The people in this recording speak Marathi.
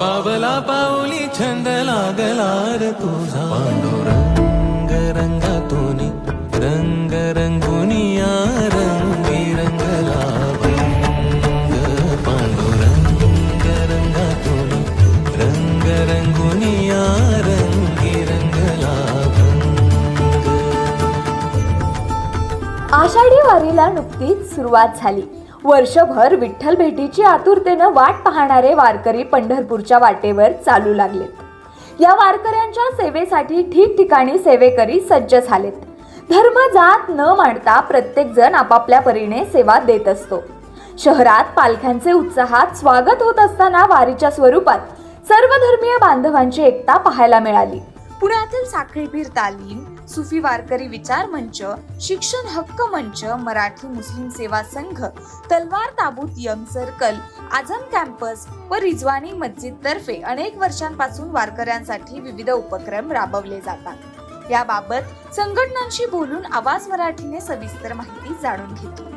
पावला पावली छंद लागला र तुझा. पांडुरंग रंगातून रंग रंगुनिया रंगी रंगला भंग पांडुरंग रंगातून रंग रंगुनिया रंगी रंगला आषाढी वारीला नुकतीच सुरुवात झाली. वर्षभर विठ्ठल भेटीची आतुरतेनं वाट पाहणारे वारकरी पंढरपूरच्या वाटेवर चालू लागलेत. या वारकऱ्यांच्या सेवेसाठी ठिकठिकाणी सेवेकरी सज्ज झालेत. धर्म जात न मांडता प्रत्येक जण आपापल्या परीने सेवा देत असतो. शहरात पालख्यांचे उत्साहात स्वागत होत असताना वारीच्या स्वरूपात सर्व धर्मीय बांधवांची एकता पाहायला मिळाली. पुण्यातील साखळीपीर तालीम सुफी वारकरी विचार मंच शिक्षण हक्क मंच मराठी मुस्लिम सेवा संघ तलवार ताबूत यम सर्कल आझम कॅम्पस व रिजवानी मस्जिद तर्फे अनेक वर्षांपासून वारकऱ्यांसाठी विविध उपक्रम राबवले जातात. याबाबत संघटनांशी बोलून आवाज मराठीने सविस्तर माहिती जाणून घेतली